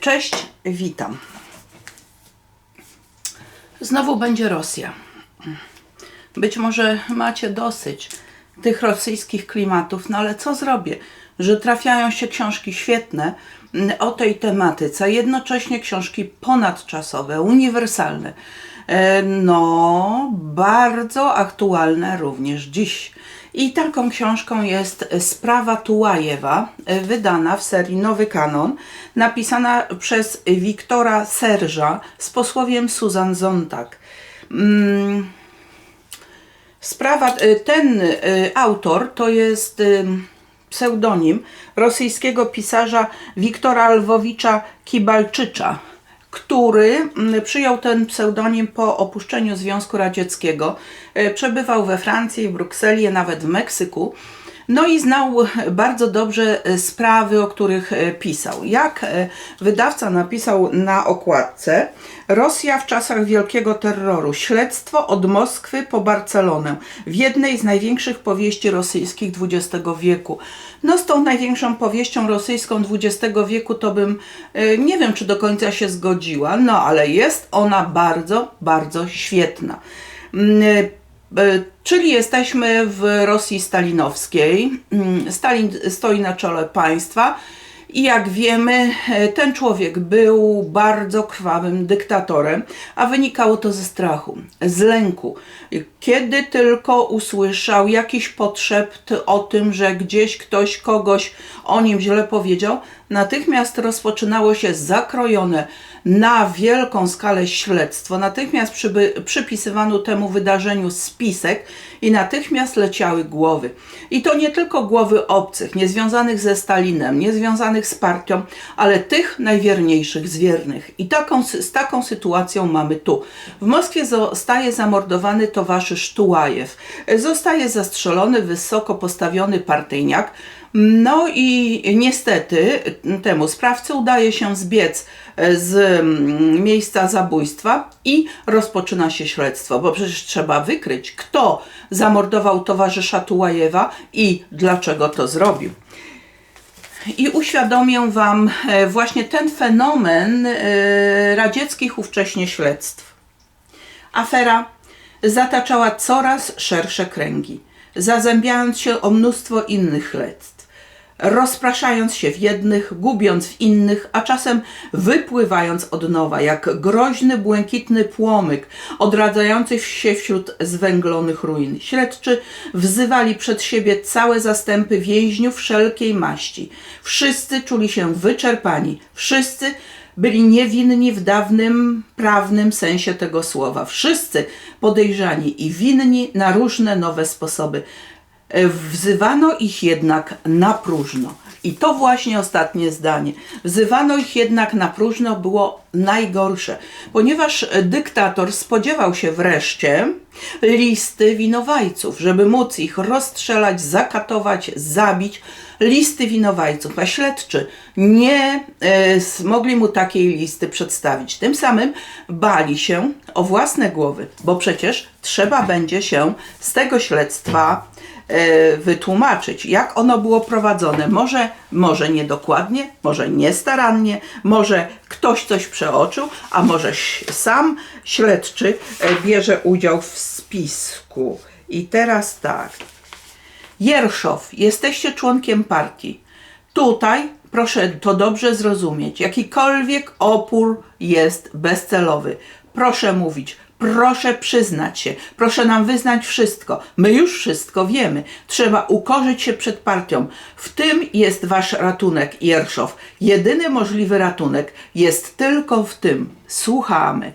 Cześć, witam. Znowu będzie Rosja. Być może macie dosyć tych rosyjskich klimatów, no ale co zrobię, że trafiają się książki świetne mm, o tej tematyce, jednocześnie książki ponadczasowe, uniwersalne. E, No, bardzo aktualne również dziś. I taką książką jest Sprawa Tułajewa, e, wydana w serii Nowy Kanon, napisana przez Wiktora Serża z posłowiem Susan Zontag. Mm, Sprawa, y, ten autor to jest pseudonim rosyjskiego pisarza Wiktora Lwowicza Kibalczycza, który mm, przyjął ten pseudonim po opuszczeniu Związku Radzieckiego. Y, Przebywał we Francji, w Brukseli, nawet w Meksyku. No i znał bardzo dobrze e, sprawy, o których e, pisał. Jak e, wydawca napisał na okładce, Rosja w czasach wielkiego terroru, śledztwo od Moskwy po Barcelonę, w jednej z największych powieści rosyjskich XX wieku. No z tą największą powieścią rosyjską XX wieku to bym, nie wiem czy do końca się zgodziła, no ale jest ona bardzo, bardzo świetna. E, Czyli jesteśmy w Rosji stalinowskiej. Mm, Stalin stoi na czele państwa i jak wiemy, e, ten człowiek był bardzo krwawym dyktatorem, a wynikało to ze strachu, z lęku. Kiedy tylko usłyszał jakiś potrzebt o tym, że gdzieś ktoś kogoś o nim źle powiedział, natychmiast rozpoczynało się zakrojone na wielką skalę śledztwo. Natychmiast przyby, przypisywano temu wydarzeniu spisek i natychmiast leciały głowy. I to nie tylko głowy obcych, niezwiązanych ze Stalinem, niezwiązanych z partią, ale tych najwierniejszych z wiernych. I taką, z taką sytuacją mamy tu. W Moskwie zostaje zamordowany towarzysz Tułajew. Zostaje zastrzelony wysoko postawiony partyjniak. No i niestety temu sprawcy udaje się zbiec z mm, miejsca zabójstwa i rozpoczyna się śledztwo, bo przecież trzeba wykryć, kto zamordował towarzysza Tułajewa i dlaczego to zrobił. I uświadomię Wam e, właśnie ten fenomen e, radzieckich ówcześnie śledztw. Afera zataczała coraz szersze kręgi, zazębiając się o mnóstwo innych śledztw rozpraszając się w jednych, gubiąc w innych, a czasem wypływając od nowa, jak groźny, błękitny płomyk odradzający się wśród zwęglonych ruin. Śledczy wzywali przed siebie całe zastępy więźniów wszelkiej maści. Wszyscy czuli się wyczerpani, wszyscy byli niewinni w dawnym prawnym sensie tego słowa. Wszyscy podejrzani i winni na różne nowe sposoby. Wzywano ich jednak na próżno. I to właśnie ostatnie zdanie. Wzywano ich jednak na próżno było najgorsze, ponieważ dyktator spodziewał się wreszcie listy winowajców, żeby móc ich rozstrzelać, zakatować, zabić. Listy winowajców, a śledczy nie e, mogli mu takiej listy przedstawić. Tym samym bali się o własne głowy, bo przecież trzeba będzie się z tego śledztwa e, wytłumaczyć, jak ono było prowadzone. Może, może niedokładnie, może niestarannie, może ktoś coś przeoczył, a może sam śledczy e, bierze udział w spisku. I teraz tak. Jerszow, jesteście członkiem partii. Tutaj, proszę to dobrze zrozumieć, jakikolwiek opór jest bezcelowy. Proszę mówić, proszę przyznać się, proszę nam wyznać wszystko. My już wszystko wiemy. Trzeba ukorzyć się przed partią. W tym jest wasz ratunek, Jerszow. Jedyny możliwy ratunek jest tylko w tym. Słuchamy.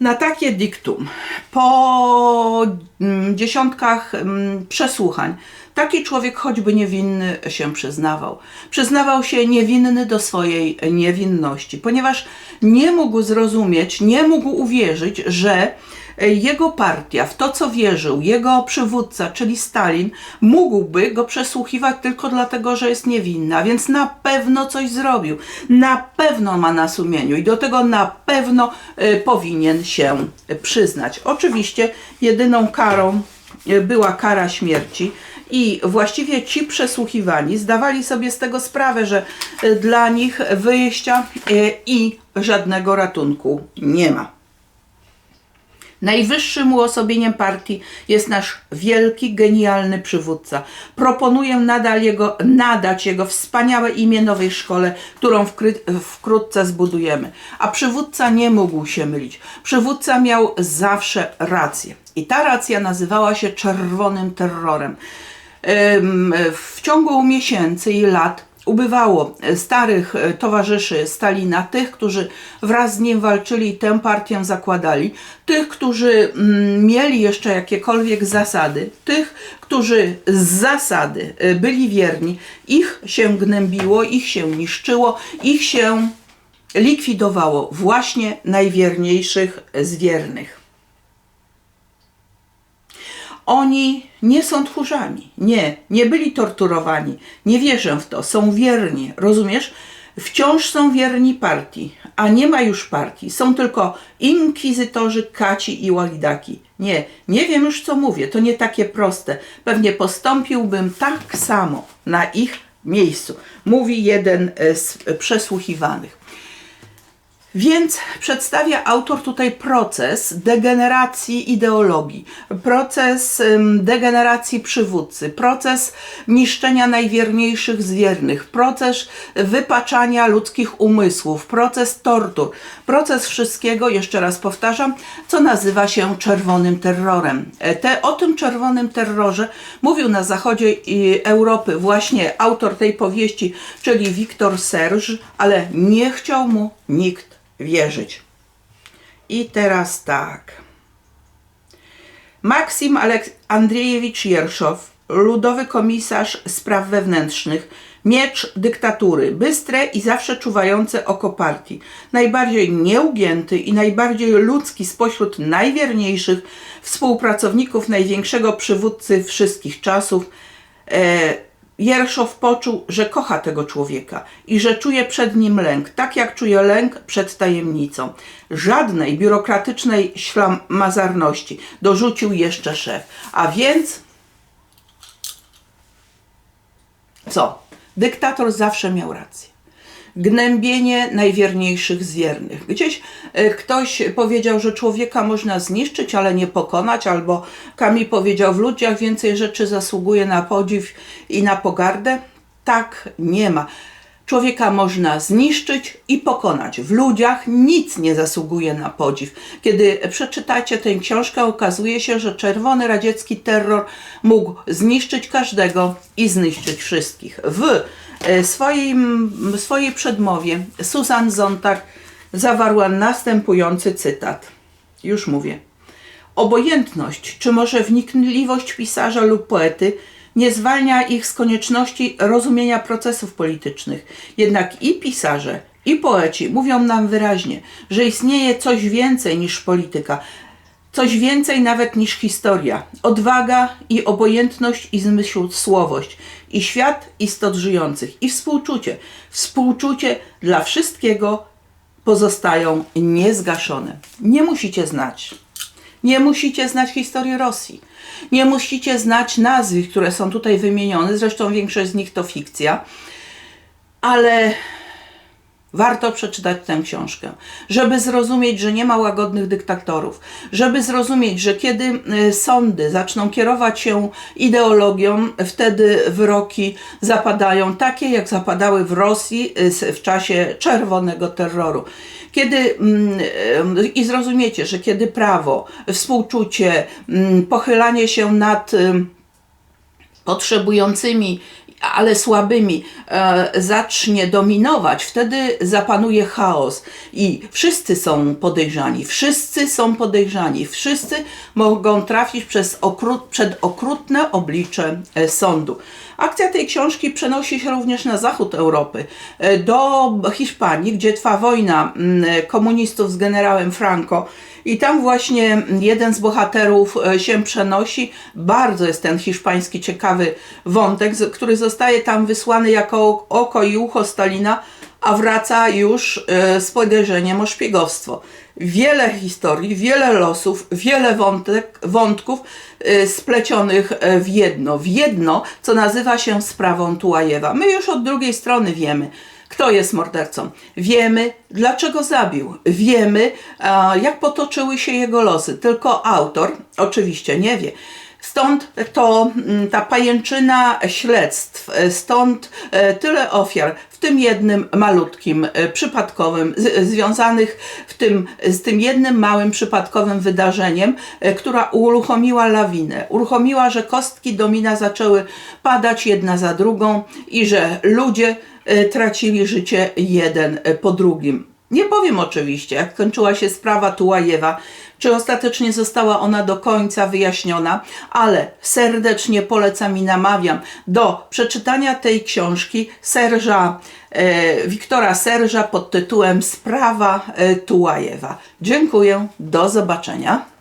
Na takie diktum, po mm, dziesiątkach mm, przesłuchań, taki człowiek choćby niewinny się przyznawał. Przyznawał się niewinny do swojej niewinności, ponieważ nie mógł zrozumieć, nie mógł uwierzyć, że jego partia, w to co wierzył, jego przywódca, czyli Stalin, mógłby go przesłuchiwać tylko dlatego, że jest niewinny, a więc na pewno coś zrobił, na pewno ma na sumieniu i do tego na pewno e, powinien się przyznać. Oczywiście jedyną karą e, była kara śmierci I właściwie ci przesłuchiwani zdawali sobie z tego sprawę, że y, dla nich wyjścia y, i żadnego ratunku nie ma. Najwyższym uosobieniem partii jest nasz wielki, genialny przywódca. Proponuję nadal jego, nadać jego wspaniałe imię nowej szkole, którą wkrótce zbudujemy. A przywódca nie mógł się mylić. Przywódca miał zawsze rację. I ta racja nazywała się czerwonym terrorem. W ciągu miesięcy i lat ubywało starych e, towarzyszy Stalina, tych, którzy wraz z nim walczyli i tę partię zakładali, tych, którzy mm, mieli jeszcze jakiekolwiek zasady, tych, którzy z zasady e, byli wierni, ich się gnębiło, ich się niszczyło, ich się likwidowało właśnie najwierniejszych z wiernych. Oni nie są tchórzami. Nie, nie byli torturowani. Nie wierzę w to. Są wierni. Rozumiesz? Wciąż są wierni partii, a nie ma już partii. Są tylko inkwizytorzy, kaci i łagdaki. Nie, nie wiem już co mówię. To nie takie proste. Pewnie postąpiłbym tak samo na ich miejscu. Mówi jeden z przesłuchiwanych. Więc przedstawia autor tutaj proces degeneracji ideologii, proces degeneracji przywódcy, proces niszczenia najwierniejszych z wiernych, proces wypaczania ludzkich umysłów, proces tortur, proces wszystkiego, jeszcze raz powtarzam, co nazywa się czerwonym terrorem. E, Te, o tym czerwonym terrorze mówił na zachodzie Europy właśnie autor tej powieści, czyli Wiktor Serge, ale nie chciał mu nikt wierzyć. I teraz tak. Maksim Aleks Andrzejewicz Jerszow, ludowy komisarz spraw wewnętrznych, miecz dyktatury, bystre i zawsze czuwające oko partii, najbardziej nieugięty i najbardziej ludzki spośród najwierniejszych współpracowników największego przywódcy wszystkich czasów, e, Jerszow poczuł, że kocha tego człowieka i że czuje przed nim lęk, tak jak czuje lęk przed tajemnicą. Żadnej biurokratycznej ślamazarności, dorzucił jeszcze szef. A więc co? Dyktator zawsze miał rację. Gnębienie najwierniejszych z wiernych. Gdzieś e, ktoś powiedział, że człowieka można zniszczyć, ale nie pokonać, albo Kami powiedział, w ludziach więcej rzeczy zasługuje na podziw i na pogardę. Tak nie ma. Człowieka można zniszczyć i pokonać. W ludziach nic nie zasługuje na podziw. Kiedy przeczytacie tę książkę, okazuje się, że czerwony radziecki terror mógł zniszczyć każdego i zniszczyć wszystkich. W swojej, swojej przedmowie Susan Zontag zawarła następujący cytat. Już mówię. Obojętność, czy może wnikliwość pisarza lub poety nie zwalnia ich z konieczności rozumienia procesów politycznych. Jednak i pisarze, i poeci mówią nam wyraźnie, że istnieje coś więcej niż polityka, coś więcej nawet niż historia. Odwaga i obojętność i zmysłusłowość, i świat istot żyjących, i współczucie. Współczucie dla wszystkiego pozostają niezgaszone. Nie musicie znać. Nie musicie znać historii Rosji. Nie musicie znać nazwisk, które są tutaj wymienione. Zresztą większość z nich to fikcja. Ale warto przeczytać tę książkę, żeby zrozumieć, że nie ma łagodnych dyktatorów, żeby zrozumieć, że kiedy y, sądy zaczną kierować się ideologią, wtedy wyroki zapadają takie, jak zapadały w Rosji y, w czasie czerwonego terroru. Kiedy mm, y, i zrozumiecie, że kiedy prawo, współczucie, mm, pochylanie się nad potrzebującymi, ale słabymi e, zacznie dominować, wtedy zapanuje chaos i wszyscy są podejrzani, wszyscy są podejrzani, wszyscy mogą trafić przez okrut, przed okrutne oblicze e, sądu. Akcja tej książki przenosi się również na zachód Europy, e, do Hiszpanii, gdzie trwa wojna mm, komunistów z generałem Franco. I tam właśnie jeden z bohaterów e, się przenosi. Bardzo jest ten hiszpański ciekawy wątek, który zostaje tam wysłany jako oko i ucho Stalina, a wraca już e, z podejrzeniem o szpiegowstwo. Wiele historii, wiele losów, wiele wątek, wątków e, splecionych e, w jedno, w jedno, co nazywa się sprawą Tułajewa. My już od drugiej strony wiemy, kto jest mordercą. Wiemy, dlaczego zabił. Wiemy, jak potoczyły się jego losy. Tylko autor oczywiście nie wie. Stąd to mm, ta pajęczyna śledztw, e, stąd e, tyle ofiar w tym jednym malutkim, e, przypadkowym, związanych w tym, z tym jednym małym przypadkowym wydarzeniem, która uruchomiła lawinę. Uruchomiła, że kostki domina zaczęły padać jedna za drugą i że ludzie tracili życie jeden po drugim. Nie powiem oczywiście, jak kończyła się sprawa Tułajewa, czy ostatecznie została ona do końca wyjaśniona, ale serdecznie polecam i namawiam do przeczytania tej książki Serża, e, Wiktora Serża pod tytułem Sprawa e, Tułajewa. Dziękuję, do zobaczenia.